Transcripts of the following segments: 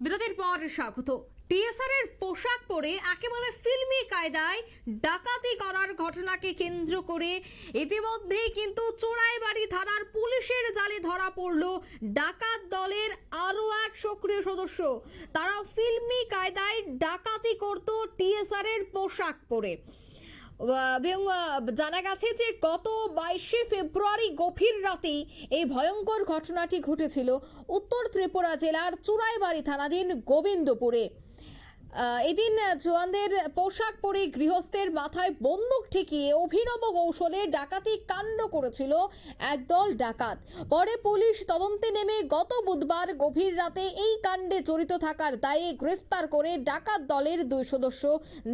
বিরতির পর স্বাগত। টিএসআর এর পোশাক পরে একেবারে ফিল্মি কায়দায় ডাকাতি করার ঘটনাকে কেন্দ্র করে ইতিমধ্যেই কিন্তু চোরাইবাড়ি থানার পুলিশের জালে ধরা পড়ল ডাকাত দলের আরও এক সক্রিয় সদস্য। তারা ফিল্মি কায়দায় ডাকাতি করত টিএসআর এর পোশাক পরে। জানা গেছে যে গত বাইশে ফেব্রুয়ারি গভীর রাতে এই ভয়ঙ্কর ঘটনাটি ঘটেছিল উত্তর ত্রিপুরা জেলার চুরাইবাড়ি থানাধীন গোবিন্দপুরে। এদিন জওয়ানদের পোশাক পরে গৃহস্থের মাথায় বন্দুক ঠেকিয়ে অভিনব কৌশলে ডাকাতি কাণ্ড করেছিল একদল ডাকাত। পরে পুলিশ তদন্তে নেমে গত বুধবার গভীর রাতে এই কাণ্ডে জড়িত থাকার দায়ে গ্রেফতার করে ডাকাত দলের দুই সদস্য।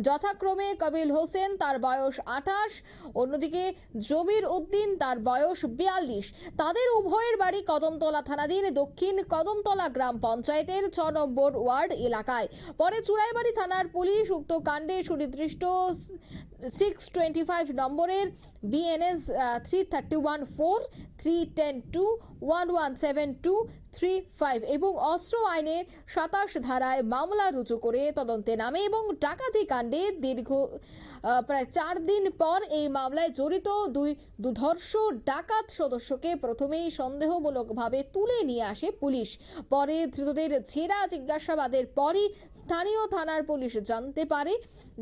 যথাক্রমে কবিল হোসেন তার বয়স আঠাশ, অন্যদিকে জবির উদ্দিন তার বয়স বিয়াল্লিশ। তাদের উভয়ের বাড়ি কদমতলা থানাধীন দক্ষিণ কদমতলা গ্রাম পঞ্চায়েতের ছ নম্বর ওয়ার্ড এলাকায়। পরে চুরাইবাড়ি থানার পুলিশ উক্ত কাণ্ডে সুনির্দিষ্ট সিক্স টোয়েন্টি ফাইভ নম্বরের BNS three thirty one four three ten two one one seven two three five এবং অস্ত্র আইনের সাতাশ ধারায় মামলা রুজু করে তদন্তে নামে এবং ডাকাতি কাণ্ডে দীর্ঘ প্রায় চার দিন পর এই মামলায় জড়িত দুই দুধর্ষ ডাকাত সদস্যকে প্রথমেই সন্দেহমূলকভাবে তুলে নিয়ে আসে পুলিশ। পরে ধৃতদের ছেঁড়া জিজ্ঞাসাবাদের পরই স্থানীয় থানার পুলিশ জানতে পারে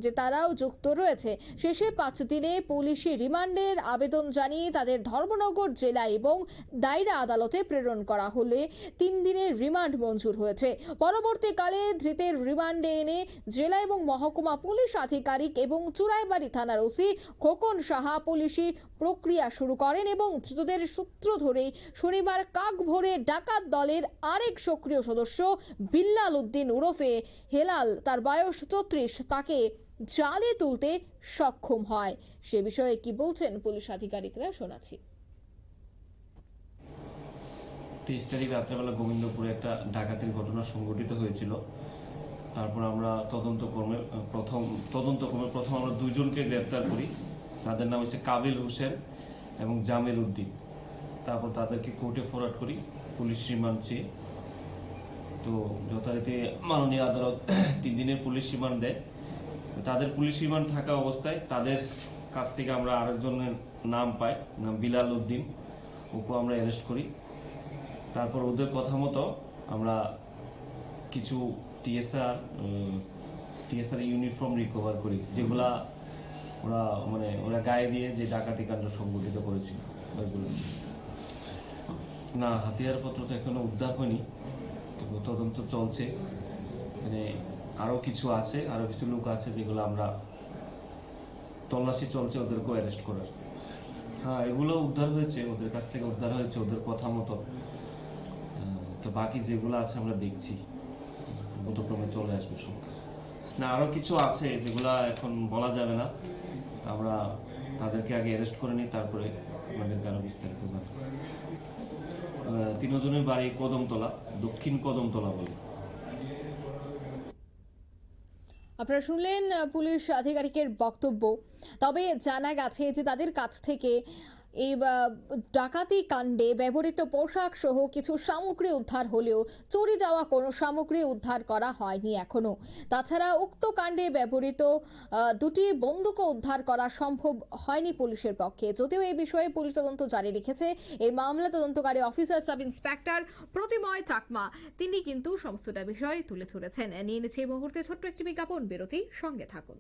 যে তারাও যুক্ত রয়েছে। শেষে পাঁচ দিনে পুলিশি রিমান্ডের আবেদন জানিয়ে তাদের ধর্মনগর জেলা এবং দায়রা আদালতে প্রেরণ করা হলে তিন দিনের রিমান্ড মঞ্জুর হয়েছে। পরবর্তীকালে ধৃতের রিমান্ডে এনে জেলা এবং মহকুমা পুলিশ আধিকারিক এবং চুরাইবাড়ি থানার ওসি খোকন সাহা পুলিশি প্রক্রিয়া শুরু করেন এবং ধৃতদের সূত্র ধরেই শনিবার কাক ভোরে ডাকাত দলের আরেক সক্রিয় সদস্য বিল্লাল উদ্দিন ওরফে হেলাল তার বয়স চৌত্রিশ, তাকে জালে তুলতে সক্ষম হয়। সে বিষয়ে কি বলছেন পুলিশ আধিকারিকরা? শোনাচ্ছি। তেইশ তারিখ রাত্রেবেলা গোবিন্দপুরে একটা ডাকাতির ঘটনা সংঘটিত হয়েছিল। তারপর আমরা তদন্ত কর্মে, প্রথম, তদন্ত কর্মে প্রথম আমরা দুইজনকে গ্রেপ্তার করি। তাদের নাম হচ্ছে কাবিল হোসেন এবং জামিল উদ্দিন। তারপর তাদেরকে কোর্টে ফরওয়ার্ড করি, পুলিশ রিমান্ড চেয়ে। তো যথারীতি মাননীয় আদালত তিন দিনের পুলিশ রিমান্ড দেয়। তাদের পুলিশ রিমান্ড থাকা অবস্থায় তাদের কাছ থেকে আমরা আরেকজনের নাম পাই, নাম বিলাল উদ্দিন। ওকে আমরা অ্যারেস্ট করি। তারপর ওদের কথা মতো আমরা কিছু টিএসআর টিএসআর ইউনিফর্ম রিকভার করি, যেগুলা ওরা মানে ওরা গায়ে দিয়ে যে ডাকাতি কাণ্ড সংগঠিত করেছিল, ওইগুলো। না, হাতিয়ারপত্র তো এখনও উদ্ধার হয়নি। তদন্ত চলছে। মানে আরও কিছু আছে, আরও কিছু লোক আছে যেগুলো আমরা তল্লাশি চলছে ওদেরকেও অ্যারেস্ট করার। হ্যাঁ এগুলো উদ্ধার হয়েছে, ওদের কাছ থেকে উদ্ধার হয়েছে, ওদের কথা মতো। তো বাকি যেগুলো আছে আমরা দেখছি। দ্রুতক্রমে চলে আসবে সব না, আরও কিছু আছে যেগুলা এখন বলা যাবে না। আমরা তাদেরকে আগে অ্যারেস্ট করে নিই, তারপরে আমাদেরকে আরও বিস্তারিত তিনজনের বাড়ি কদমতলা, দক্ষিণ কদমতলা বলে। আপনারা শুনলেন পুলিশ আধিকারিকের বক্তব্য। তবে জানা গেছে যে তাদের কাছ থেকে এই ডাকাতি কাণ্ডে ব্যবহৃত পোশাক সহ কিছু সামগ্রী উদ্ধার হলেও চুরি যাওয়া কোনো সামগ্রী উদ্ধার করা হয়নি এখনও। তাছাড়া উক্ত কাণ্ডে ব্যবহৃত দুটি বন্দুকও উদ্ধার করা সম্ভব হয়নি পুলিশের পক্ষে। যদিও এই বিষয়ে পুলিশ তদন্ত জারি রেখেছে, এই মামলা তদন্তকারী officer, sub inspector Pratimoy Chakma, তিনি কিন্তু সমস্তটা বিষয় তুলে ধরেছেন। নিয়ে নিচ্ছে এই মুহূর্তে ছোট্ট একটি বিজ্ঞাপন বিরতি সঙ্গে থাকুন।